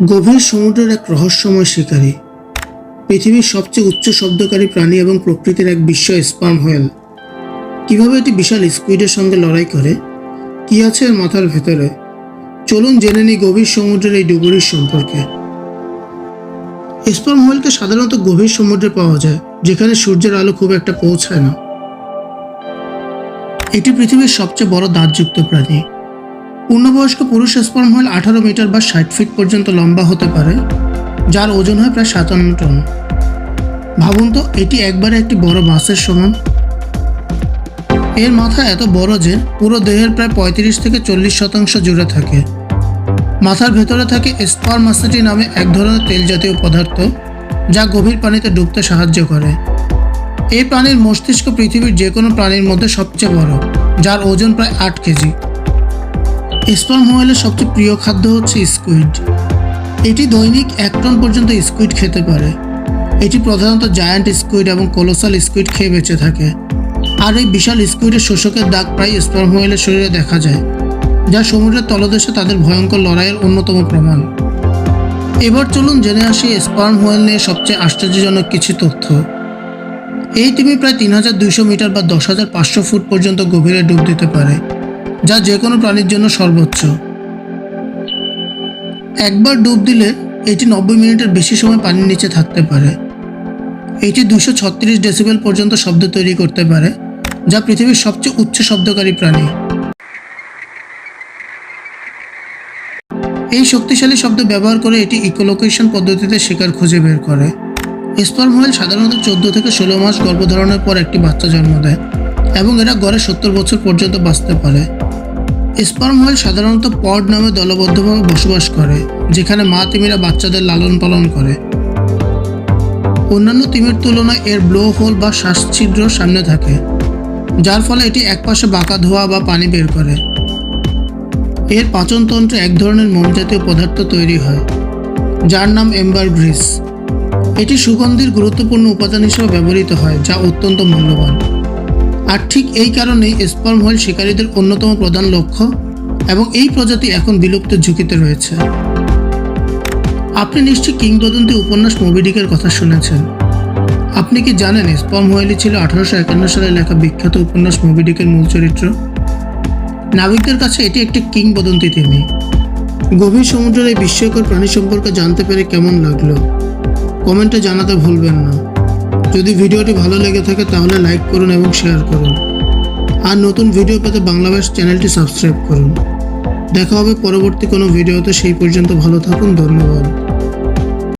গভীর সমুদ্রের এক রহস্যময় শিকারী। পৃথিবীর সবচেয়ে উচ্চ শব্দকারী প্রাণী এবং প্রকৃতির এক বিস্ময় স্পার্ম হোয়েল। কীভাবে এটি বিশাল স্কুইডের সঙ্গে লড়াই করে? কি আছে এর মাথার ভেতরে? চলুন জেনে নিই গভীর সমুদ্রের এই ডুবুরির সম্পর্কে। স্পার্ম হোয়েলকে সাধারণত গভীর সমুদ্রে পাওয়া যায়, যেখানে সূর্যের আলো খুব একটা পৌঁছায় না। এটি পৃথিবীর সবচেয়ে বড় দাঁতযুক্ত প্রাণী। পূর্ণবয়স্ক পুরুষ স্পার্ম হোয়েল আঠারো মিটার বা ষাট ফিট পর্যন্ত লম্বা হতে পারে, যার ওজন হয় প্রায় সাতান্ন টন। ভাবুন তো, এটি একবারে একটি বড় বাসের সমান। এর মাথা এত বড় যে পুরো দেহের প্রায় পঁয়ত্রিশ থেকে চল্লিশ শতাংশ জুড়ে থাকে। মাথার ভেতরে থাকে স্পারমাসিটি নামে এক ধরনের তেল জাতীয় পদার্থ, যা গভীর পানিতে ডুবতে সাহায্য করে। এই প্রাণীর মস্তিষ্ক পৃথিবীর যে কোনো প্রাণীর মধ্যে সবচেয়ে বড়, যার ওজন প্রায় আট কেজি। স্পার্ম হোয়েলের সবচেয়ে প্রিয় খাদ্য হচ্ছে স্কুইড। এটি দৈনিক এক টন পর্যন্ত স্কুইড খেতে পারে। এটি প্রধানত জায়ান্ট স্কুইড এবং কোলোসাল স্কুইড খেয়ে বেঁচে থাকে। আর এই বিশাল স্কুইডের শোষকের দাগ প্রায় স্পার্ম হোয়েলের শরীরে দেখা যায়, যা সমুদ্রের তলদেশে তাদের ভয়ঙ্কর লড়াইয়ের অন্যতম প্রমাণ। এবার চলুন জেনে আসি স্পার্ম হোয়েল নিয়ে সবচেয়ে আশ্চর্যজনক কিছু তথ্য। এই তিমি প্রায় তিন হাজার দুইশো মিটার বা দশ হাজার পাঁচশো ফুট পর্যন্ত গভীরে ডুব দিতে পারে। যা যে কোনো প্রাণীর জন্য সর্বোচ্চ। একবার ডুব দিলে এটি নব্বই মিনিটের বেশি সময় পানির নিচে থাকতে পারে। এটি দুশো ছত্রিশ ডেসিবেল পর্যন্ত শব্দ তৈরি করতে পারে, যা পৃথিবীর সবচেয়ে উচ্চ শব্দকারী প্রাণী। এই শক্তিশালী শব্দ ব্যবহার করে এটি ইকোলোকেশন পদ্ধতিতে শিকার খুঁজে বের করে। স্পার্ম হোয়েল সাধারণত চোদ্দ থেকে ষোলো মাস গর্ভধারণের পর একটি বাচ্চা জন্ম দেয়। এবং এরা গড়ে সত্তর বছর পর্যন্ত বাঁচতে পারে। স্পার্ম হোয়েল সাধারণত পড নামে দলবদ্ধভাবে বসবাস করে, যেখানে মা তিমিরা বাচ্চাদের লালন পালন করে। অন্যান্য তিমির তুলনায় এর ব্লো হোল বা শ্বাসছিদ্র সামনে থাকে, যার ফলে এটি একপাশে বাঁকা ধোয়া বা পানি বের করে। এর পাচনতন্ত্রে এক ধরনের মোম জাতীয় পদার্থ তৈরি হয়, যার নাম এম্বার গ্রিস। এটি সুগন্ধির গুরুত্বপূর্ণ উপাদান হিসেবে ব্যবহৃত হয়, যা অত্যন্ত মূল্যবান। আর ঠিক এই কারণেই স্পার্ম হোয়েল শিকারীদের অন্যতম প্রধান লক্ষ্য এবং এই প্রজাতি এখন বিলুপ্ত ঝুঁকিতে রয়েছে। আপনি নিশ্চয়ই কিংবদন্তি উপন্যাস মোবিডিকের কথা শুনেছেন। আপনি কি জানেন স্পার্ম হোয়েলই ছিল আঠারোশো একান্ন সালে লেখা বিখ্যাত উপন্যাস মোবিডিকের মূল চরিত্র? নাবিকদের কাছে এটি একটি কিংবদন্তি তিনি। গভীর সমুদ্রের এই বিস্ময়কর প্রাণী সম্পর্কে জানতে পেরে কেমন লাগল? কমেন্টে জানাতে ভুলবেন না। যদি ভিডিওটি ভালো লেগে থাকে তাহলে লাইক করুন এবং শেয়ার করুন। আর নতুন ভিডিও পেতে বাংলা ভাষ চ্যানেলটি সাবস্ক্রাইব করুন। দেখা হবে পরবর্তী কোনো ভিডিওতে, সেই পর্যন্ত ভালো থাকুন, ধন্যবাদ।